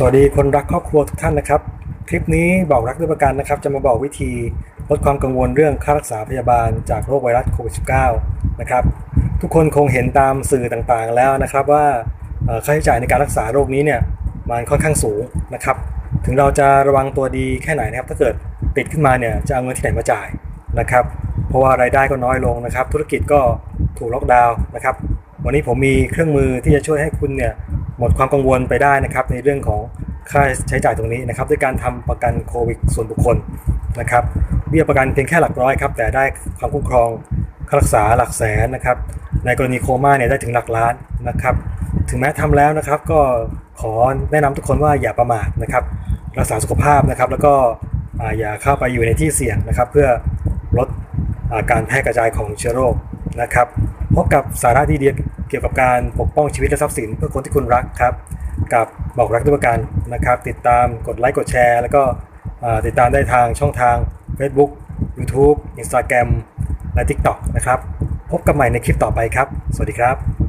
สวัสดีคนรักครอบครัวทุกท่านนะครับ คลิปนี้บอกรักด้วยประกันนะครับ จะมาบอกวิธีลดความกังวลเรื่องค่ารักษาพยาบาลจากโรคไวรัสโควิด -19 นะครับ ทุกคนคงเห็นตามสื่อต่างๆแล้วนะครับว่าค่าใช้จ่ายในการรักษาโรคนี้เนี่ยมันค่อนข้างสูงนะครับ ถึงเราจะระวังตัวดีแค่ไหนนะครับ ถ้าเกิดติดขึ้นมาเนี่ยจะเอาเงินที่ไหนมาจ่ายนะครับ เพราะว่ารายได้ก็น้อยลงนะครับ ธุรกิจก็ถูกล็อกดาวน์นะครับ วันนี้ผมมีเครื่องมือที่จะช่วยให้คุณเนี่ย หมดความกังวลไปได้นะครับในเรื่องของค่าใช้จ่ายตรงนี้นะครับด้วยการทำประกันโควิดส่วนบุคคลนะครับเบี้ยประกันเพียงแค่หลักร้อยครับแต่ได้ความคุ้มครองค่ารักษาหลักแสนนะครับในกรณีโคม่าเนี่ยได้ถึงหลักล้านนะครับถึงแม้ทำแล้วนะครับก็ขอแนะนำทุกคนว่าอย่าประมาทนะครับรักษาสุขภาพนะครับแล้วก็อย่าเข้าไปอยู่ในที่เสี่ยงนะครับ เพื่อลดอาการแพร่กระจายของเชื้อโรคนะครับพบกับสาระดีๆ เกี่ยวกับการปกป้องชีวิตและทรัพย์สินเพื่อคนที่คุณรักครับ กับบอกรักด้วยประกันนะครับ ติดตามกดไลค์กดแชร์ แล้วก็ติดตามได้ทางช่องทาง Facebook YouTube Instagram และ TikTok นะครับ พบกันใหม่ในคลิปต่อไปครับ สวัสดีครับ